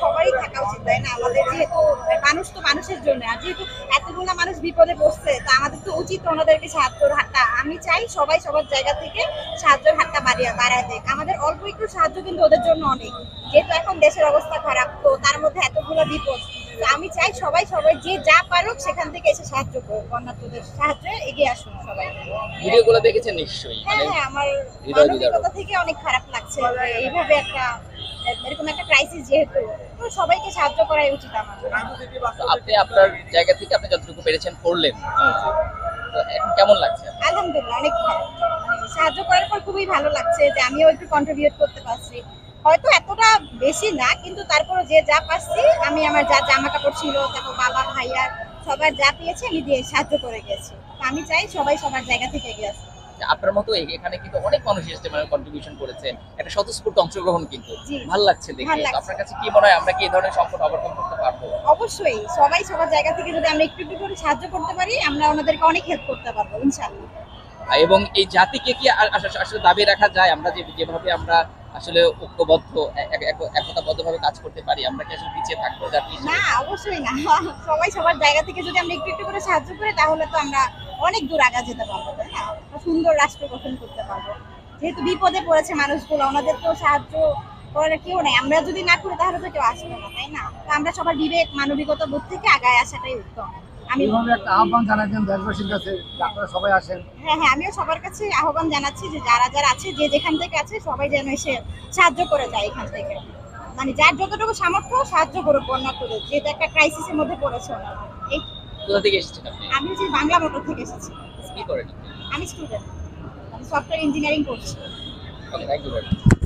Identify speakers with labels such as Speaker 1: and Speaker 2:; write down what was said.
Speaker 1: সবারই থাকা উচিত তাই না? আমাদের যেহেতু মানুষ তো মানুষের জন্য আর যেহেতু এতগুলো মানুষ বিপদে বসছে তা আমাদের তো উচিত ওনাদেরকে সাহায্যের হাতটা। আমি চাই সবাই সবার জায়গা থেকে সাহায্যের হাতটা বাড়িয়ে বাড়ায় দেখ আমাদের অল্প একটু সাহায্য কিন্তু ওদের জন্য অনেক। যেহেতু এখন দেশের অবস্থা খারাপ তো তার মধ্যে এতগুলো বিপদ। আমি চাই সবাই সবাই যে যা পারুক সেখান থেকে এসে সাহায্য করুক বন্যার্থদের সাহায্যে এগিয়ে আসুন সবাই।
Speaker 2: ভিডিওগুলো দেখেছেন নিশ্চয়ই?
Speaker 1: হ্যাঁ হ্যাঁ আমার মানবিকতা থেকে অনেক খারাপ লাগছে। এইভাবে একটা এরকম একটা ক্রাইসিস যেহেতু তো সবাইকে সাহায্য করাই উচিত আমার
Speaker 2: আপনি আপনার জায়গা থেকে আপনি যতটুকু পেরেছেন করলেন। এখন কেমন লাগছে?
Speaker 1: আলহামদুলিল্লাহ অনেক ভালো। মানে সাহায্য করার পর খুবই ভালো লাগছে যে আমিও একটু কন্ট্রিবিউট করতে পারছি। হয়তো এতটা বেশি না কিন্তু তারপরে যে যা পাচ্ছি আমি আমার যা জামা কাপড় ছিল তারপর বাবা ভাইয়া সবার যা পেয়েছে আমি দিয়ে সাহায্য করে গেছি। আমি চাই সবাই সবার জায়গা থেকে
Speaker 2: যে আপনার মতো এখানে কিন্তু অনেক মানুষ এসেছে মানে কন্ট্রিবিউশন করেছেন একটা স্বতঃস্ফূর্ত অংশগ্রহণ কিন্তু। ভালো লাগছে দেখে। আপনার কাছে কি মনে হয় আমরা কি এই ধরনের সংকট ওভারকাম করতে পারব?
Speaker 1: অবশ্যই। সবাই সবার জায়গা থেকে যদি আমরা একটু একটু করে সাহায্য করতে পারি আমরা ওনাদেরকে অনেক হেল্প করতে পারব ইনশাআল্লাহ।
Speaker 2: এবং এই জাতিকে কি আসলে দাবি রাখা যায়? আমরা যে যেভাবে আমরা আসলে ঐক্যবদ্ধ একতাবদ্ধভাবে কাজ করতে পারি আমরা কি আসলে পিছিয়ে থাকব? জাতি
Speaker 1: না অবশ্যই না। সবাই সবার জায়গা থেকে যদি আমরা একটু একটু করে সাহায্য করি তাহলে তো আমরা অনেক দূর আগা যেতে পারব তাই না? সুন্দর রাষ্ট্র গঠন করতে পারব। যেহেতু বিপদে পড়েছে মানুষগুলো ওনাদের তো সাহায্য করার কেউ নেই। আমরা যদি না করি তাহলে তো কেউ আসবে না তাই না? তো আমরা সবার বিবেক মানবিকতা বোধ থেকে আগায় আসাটাই উত্তম। আমি
Speaker 3: একটা আহ্বান জানাচ্ছেন দেশবাসীর কাছে আপনারা সবাই আসেন।
Speaker 1: হ্যাঁ হ্যাঁ আমিও সবার কাছে আহ্বান জানাচ্ছি যে যারা যারা আছে যে যেখান থেকে আছে সবাই যেন এসে সাহায্য করে যায় এখান থেকে। মানে যার যতটুকু সামর্থ্য সাহায্য করুক বন্যার্থদের যেহেতু একটা ক্রাইসিসের মধ্যে পড়েছে এই
Speaker 2: কোথা থেকে এসেছেন আপনি?
Speaker 1: আমি হচ্ছে বাংলা মোটর থেকে এসেছি।
Speaker 2: কি করেন?
Speaker 1: আমি স্টুডেন্ট আমি সফটওয়্যার ইঞ্জিনিয়ারিং করছি।
Speaker 2: Okay thank you